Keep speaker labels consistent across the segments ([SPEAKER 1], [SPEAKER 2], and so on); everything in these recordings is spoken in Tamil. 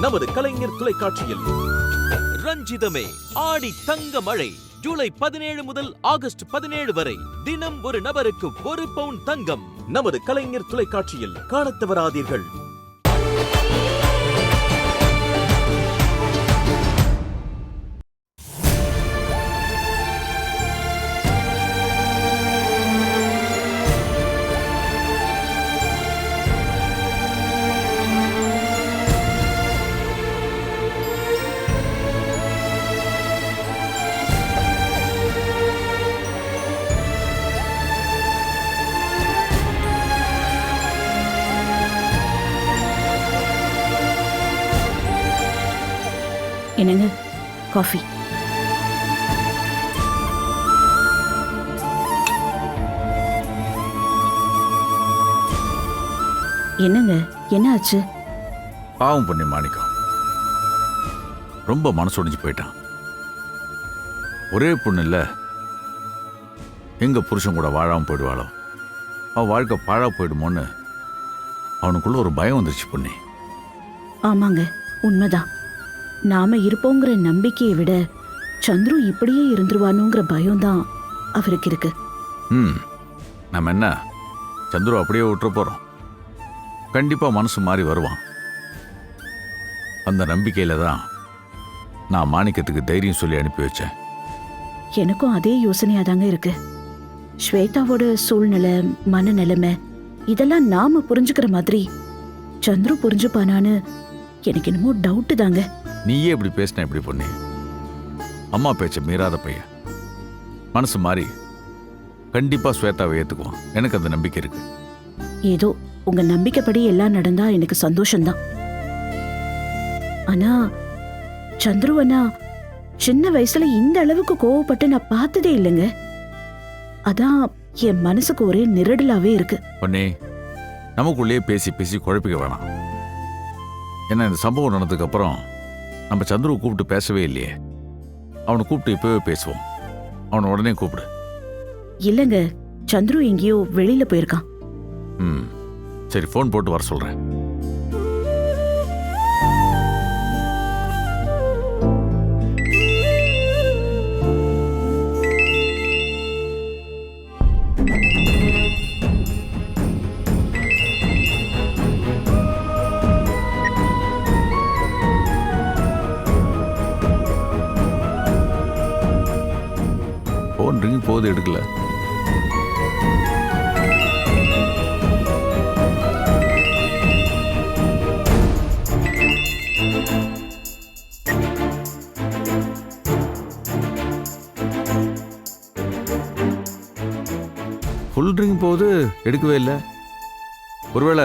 [SPEAKER 1] நமது கலைஞர் தொலைக்காட்சியில். ரஞ்சிதமே ஆடி தங்க மழை ஜூலை பதினேழு முதல் ஆகஸ்ட் பதினேழு வரை தினம் ஒரு நபருக்கு ஒரு பவுன் தங்கம். நமது கலைஞர் தொலைக்காட்சியில் காணத் தவறாதீர்கள்.
[SPEAKER 2] என்னங்க? காஃபி. என்னங்க? என்ன ஆச்சு
[SPEAKER 3] பாவம் பண்ணி மாணிக்கம். ரொம்ப மனசு உடைஞ்சு போயிட்டான். ஒரே பொண்ணு இல்ல. எங்க புருஷன் கூட வாழாம போயிடுவாளோ? அவன் வாழ்க்கை பாழா போயிடுமோன்னு அவனுக்குள்ள ஒரு பயம் வந்துருச்சு பொண்ணி.
[SPEAKER 2] ஆமாங்க உண்மைதான். நாம இருப்போங்கிற நம்பிக்கையை விட சந்துரு இப்படியே இருந்துருவானுங்கிற பயம்தான் அவருக்கு இருக்கு.
[SPEAKER 3] ம் நம்ம என்ன? சந்துரு அப்படியே விட்டுற போறோம். கண்டிப்பா மனசு மாறி வருவான். அந்த நம்பிக்கையில தான் நான் மாணிக்கத்துக்கு தைரியம் சொல்லி அனுப்பி வச்சேன்.
[SPEAKER 2] எனக்கும் அதே யோசனையா தாங்க இருக்கு. ஸ்வேதாவோட சூழ்நிலை மனநிலைமை இதெல்லாம் நாம புரிஞ்சுக்கிற மாதிரி சந்துரு புரிஞ்சுப்பானான்னு எனக்கு என்னமோ டவுட்டு தாங்க.
[SPEAKER 3] நீயே இப்படி பேசின எப்படி பொண்ணு அம்மா பேச்ச மீறாத பையன். மனசு மாறி கண்டிப்பா ஸ்வேதாவை ஏத்துக்குவான். எனக்கு அந்த நம்பிக்கை இருக்கு.
[SPEAKER 2] ஏதோ உங்க நம்பிக்கைப்படி எல்லாம் நடந்தா எனக்கு சந்தோஷம்தான். ஆனா சந்துரு அண்ணா சின்ன வயசுல இந்த அளவுக்கு கோவப்பட்டு நான் பார்த்ததே இல்லைங்க. அதான் என் மனசுக்கு ஒரே நிரடலாவே இருக்கு.
[SPEAKER 3] பொண்ணே நமக்குள்ளேயே பேசி பேசி குழப்பிக்க வேணாம். ஏன்னா இந்த சம்பவம் நடந்ததுக்கு அப்புறம் நம்ம சந்துருவை கூப்பிட்டு பேசவே இல்லையே. அவனை கூப்பிட்டு இப்பவே பேசுவோம். அவனை உடனே கூப்பிடு.
[SPEAKER 2] இல்லங்க சந்துரு எங்கேயோ வெளியில போயிருக்கான்.
[SPEAKER 3] ம். சரி ஃபோன் போட்டு வர சொல்றேன். எடுக்கல. ஃபுல் ட்ரிங்க் போகுது எடுக்கவே இல்லை. ஒருவேளை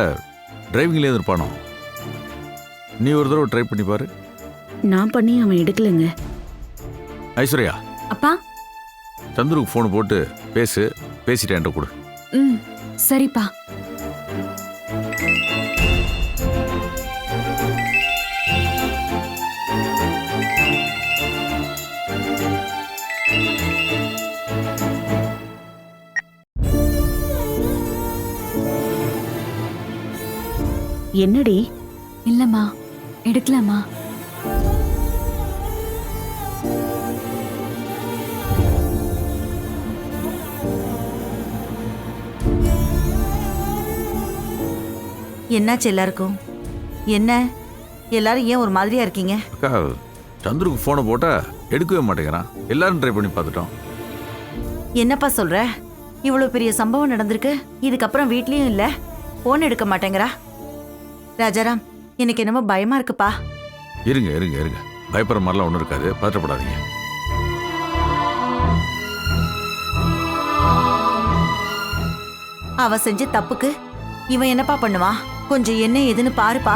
[SPEAKER 3] டிரைவிங்லேயே இருப்பானோ? நீ ஒரு தடவை ட்ரை பண்ணி பாரு.
[SPEAKER 2] நான் பண்ணி அவன் எடுக்கலங்க.
[SPEAKER 3] ஐஸ்வர்யா.
[SPEAKER 4] அப்பா?
[SPEAKER 3] சந்துருக்கு ஃபோன் போட்டு பேசு பேசிட்டு என்கிட்ட கொடு.
[SPEAKER 4] ம் சரிப்பா.
[SPEAKER 2] என்னடி?
[SPEAKER 4] இல்லம்மா எடுக்கலாமா?
[SPEAKER 5] என்னாச்சு எல்லாருக்கும்? என்ன? எல்லாரும் ஏன் ஒரு மாதிரியா இருக்கீங்க?
[SPEAKER 3] அக்கா சந்துருக்கு ஃபோனை போட்டா எடுக்கவே மாட்டேங்கிறான். எல்லாரும் ட்ரை பண்ணி பார்த்துட்டோம்.
[SPEAKER 5] என்னப்பா சொல்ற? இவ்வளவு பெரிய சம்பவம் நடந்திருக்கு. இதுக்கப்புறம் வீட்லயும் இல்ல. போன் எடுக்க மாட்டேங்கிறா. ராஜாராம் எனக்கு என்னமோ பயமா இருக்குப்பா.
[SPEAKER 3] இருங்க இருங்க இருங்க. பயப்படுற மாதிரிலாம் ஒன்றும் இருக்காது. பதற்றப்படாதீங்க
[SPEAKER 5] அவ செஞ்ச தப்புக்கு இவன் என்னப்பா பண்ணுவான்? கொஞ்சம் என்ன ஏதுன்னு பாருப்பா.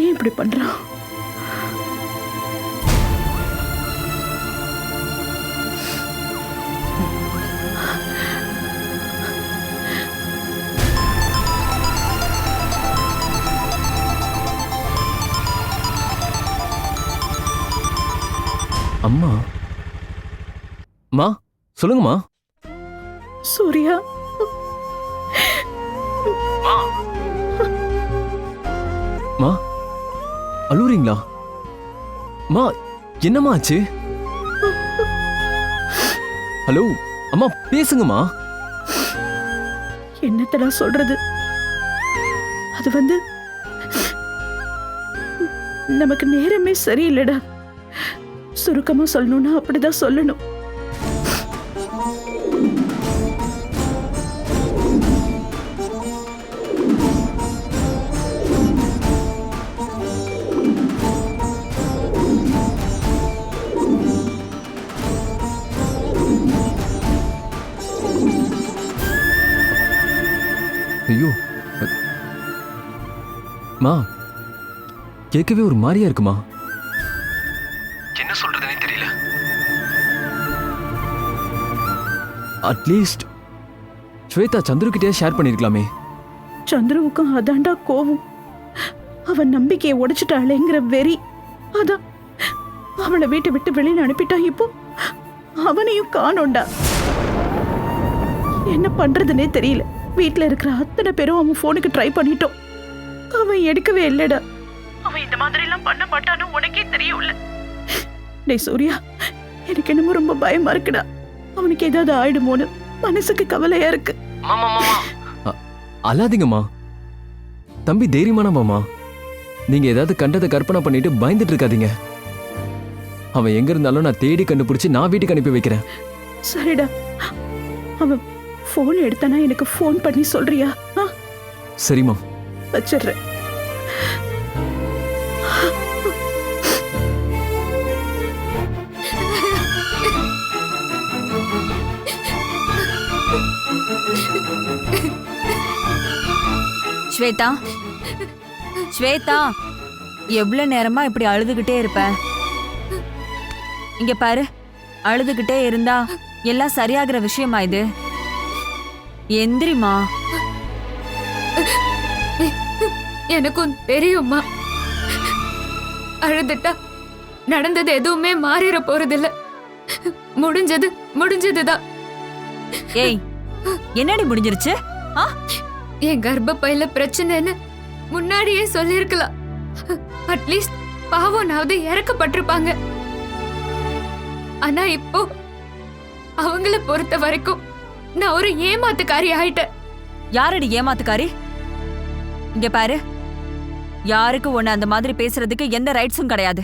[SPEAKER 2] ஏன் இப்படி பண்றான்?
[SPEAKER 6] அம்மா. மா சொல்லுங்கம்மா.
[SPEAKER 2] சூர்யா.
[SPEAKER 6] மா. அழுவுறீங்களா? மா என்னம்மா ஆச்சு? ஹலோ அம்மா பேசுங்கம்மா.
[SPEAKER 2] என்னத்தடா சொல்றது? அது வந்து நமக்கு நேரமே சரியில்லைடா. சுருக்கமா சொல்லணும்னா அப்படிதான் சொல்லணும்.
[SPEAKER 6] ஐயோ மா கேட்கவே ஒரு மாதிரியா இருக்குமா? என்ன சொல்றதுனே அட்லீஸ்ட் ஸ்வேதா சந்துருக்கிட்டே ஷேர் பண்ணிருக்கலாமே.
[SPEAKER 2] சந்துருவுக்கும் அதான்டா கோவம். அவன் நம்பிக்கையை உடைச்சிட்டாளேங்கிற வெறி. அதான் அவளை வீட்டை விட்டு வெளியில் அனுப்பிட்டா இப்போ? அவனையும் காணோண்டா என்ன பண்றதுனே தெரியல. வீட்டில் இருக்கிற அத்தனை பேரும் அவன் ஃபோனுக்கு ட்ரை பண்ணிட்டோம். அவன் எடுக்கவே இல்லடா. அவன் இந்த மாதிரி எல்லாம் பண்ண மாட்டான்னு உனக்கே தெரியும்ல. டேய் சூர்யா எனக்கு என்னமோ ரொம்ப பயமா இருக்குடா. அவனுக்கு ஏதாவது ஆயிடுமோன்னு மனசுக்கு கவலையா இருக்கு.
[SPEAKER 6] அல்லாதீங்கம்மா தம்பி தைரியமானவாம்மா நீங்க ஏதாவது கண்டதை கற்பனை பண்ணிட்டு பயந்துட்டு இருக்காதீங்க. அவன் எங்க இருந்தாலும் நான் தேடி கண்டுபிடிச்சு நான் வீட்டுக்கு அனுப்பி வைக்கிறேன்.
[SPEAKER 2] சரிடா. அவன் ஃபோன் எடுத்தானா எனக்கு ஃபோன் பண்ணி சொல்றியா? ஆ?
[SPEAKER 6] சரிம்மா.
[SPEAKER 2] வச்சிடுறேன்.
[SPEAKER 4] ஸ்வேதா? ஸ்வேதா எவ்வளவு நேரமா இப்படி அழுதுகிட்டே இருப்ப? இங்க பாரு அழுதுகிட்டே இருந்தா எல்லாம் சரியாகிற விஷயமா இது? எந்திரிமா
[SPEAKER 7] எனக்கும் தெரியுமா அழுதுட்டா நடந்தது எதுவுமே மாறிட போறதில்ல. முடிஞ்சது முடிஞ்சதுதான்.
[SPEAKER 4] ஏய் என்னடி முடிஞ்சிருச்சு? ஆ?
[SPEAKER 7] என் கர்ப்பப்பையில பிரச்சனைன்னு முன்னாடியே சொல்லியிருக்கலாம். அட்லீஸ்ட் பாவம்னாவது இறக்கப்பட்டிருப்பாங்க. ஆனா இப்போ அவங்கள பொறுத்த வரைக்கும் நான் ஒரு ஏமாத்துக்காரி ஆயிட்டேன்.
[SPEAKER 4] யாரடி ஏமாத்துக்காரி? இங்க பாரு. யாருக்கு உன்னை அந்த மாதிரி பேசுறதுக்கு எந்த ரைட்ஸும் கிடையாது.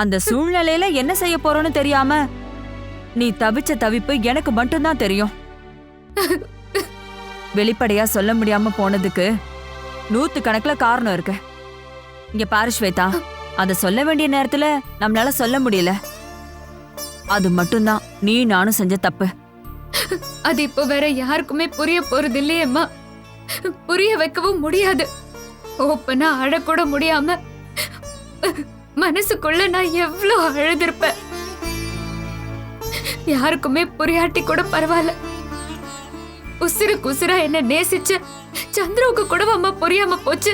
[SPEAKER 4] அந்த சூழ்நிலையில என்ன செய்ய போறோன்னு தெரியாம நீ தவிச்ச தவிப்பு எனக்கு மட்டும்தான் தெரியும். வெளிப்படையா சொல்ல முடியாம போனதுக்கு நூத்து கணக்குல காரணம் இருக்கு. இங்க பாரு ஸ்வேதா அத சொல்ல வேண்டிய நேரத்துல நம்மளால சொல்ல முடியல. அது மட்டும்தான் நீ நானும் செஞ்ச தப்பு.
[SPEAKER 7] அது இப்போ வேற யாருக்குமே புரிய போறது இல்லையேம்மா புரிய வைக்கவும் முடியாது. ஓப்பனா அழக்கூட முடியாம மனசுக்குள்ள நான் எவ்வளவு அழுதிருப்பேன். யாருக்குமே புரியாட்டி கூட பரவாயில்ல. உசுருக்கு குசுரா என்ன நேசிச்சு சந்திரவுக்கு கூட அம்மா புரியாம போச்சு.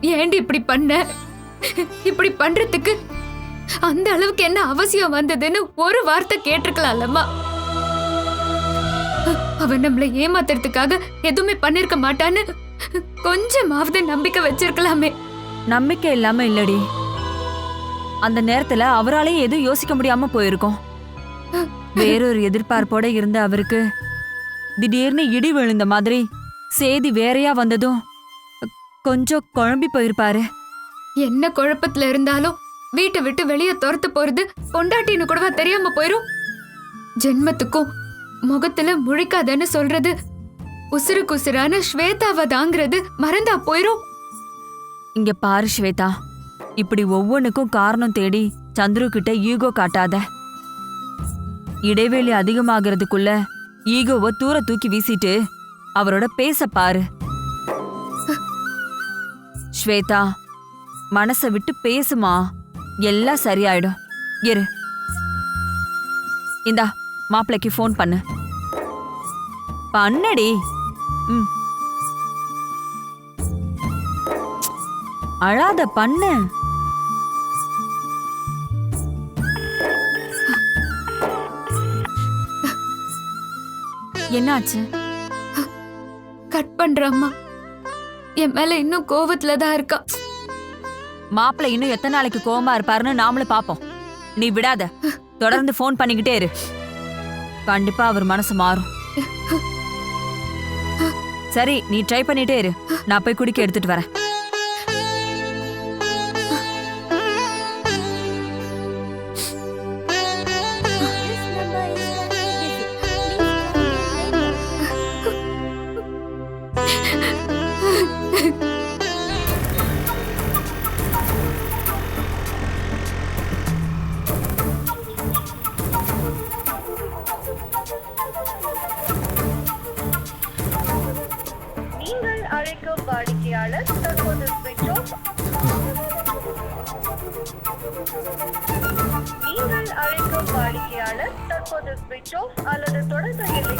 [SPEAKER 7] ஏண்டி இப்படி பண்ண? இப்படி பண்றதுக்கு அந்த அளவுக்கு என்ன அவசியம் வந்ததுன்னு ஒரு வார்த்தை கேட்டிருக்கலாம்லம்மா. அவன் நம்மள ஏமாத்துறதுக்காக எதுவுமே பண்ணிருக்க மாட்டான்னு கொஞ்சமாவது நம்பிக்கை வச்சிருக்கலாமே.
[SPEAKER 4] நம்பிக்கை இல்லாம இல்லடி. அந்த நேரத்துல அவராலேயே எதுவும் யோசிக்க முடியாம போயிருக்கோம். வேறொரு எதிர்பார்ப்போட இருந்த அவருக்கு. திடீர்னு இடி விழுந்த மாதிரி செய்தி வேறையா வந்ததும் கொஞ்சம் குழம்பி போயிருப்பாரு.
[SPEAKER 7] என்ன குழப்பத்துல இருந்தாலும் வீட்டை விட்டு வெளியே துரத்து போறது பொண்டாட்டின்னு கூடவா தெரியாம போயிரும்? ஜென்மத்துக்கும் முகத்துல முழிக்காதன்னு சொல்றது உசுறு குசுரான ஸ்வேதாவை தாங்கிறது மறந்தா போயிரும்.
[SPEAKER 4] இங்க பாரு ஸ்வேதா இப்படி ஒவ்வொன்றுக்கும் காரணம் தேடி சந்துரு கிட்ட ஈகோ காட்டாத. இடைவெளி அதிகமாகிறதுக்குள்ள ஈகோவை தூர தூக்கி வீசிட்டு அவரோட பேச பாரு. ஸ்வேதா மனசை விட்டு பேசுமா? எல்லாம் சரியாயிடும். இரு. இந்தா மாப்பிளைக்கு ஃபோன் பண்ணு. பண்ணடி. ம். அழாத பண்ணு. என்னாச்சு?
[SPEAKER 7] கட் பண்ற அம்மா. என் மேல இன்னும் கோவத்துல தான் இருக்கா.
[SPEAKER 4] மாப்பிள்ளை இன்னும் எத்தனை நாளைக்கு கோவமா இருப்பாருன்னு நாமளும் பாப்போம். நீ விடாத. தொடர்ந்து ஃபோன் பண்ணிக்கிட்டே இரு. கண்டிப்பா அவர் மனசு மாறும். சரி நீ ட்ரை பண்ணிட்டே இரு. நான் போய் குடிக்க எடுத்துட்டு வரேன்.
[SPEAKER 8] அழைக்கும் வாடிக்கையாளர் தற்போது switch off. நீங்கள் அழைக்கும் வாடிக்கையாளர் தற்போது ஸ்விட்ச் ஆஃப் அல்லது தொடர்பு இல்லை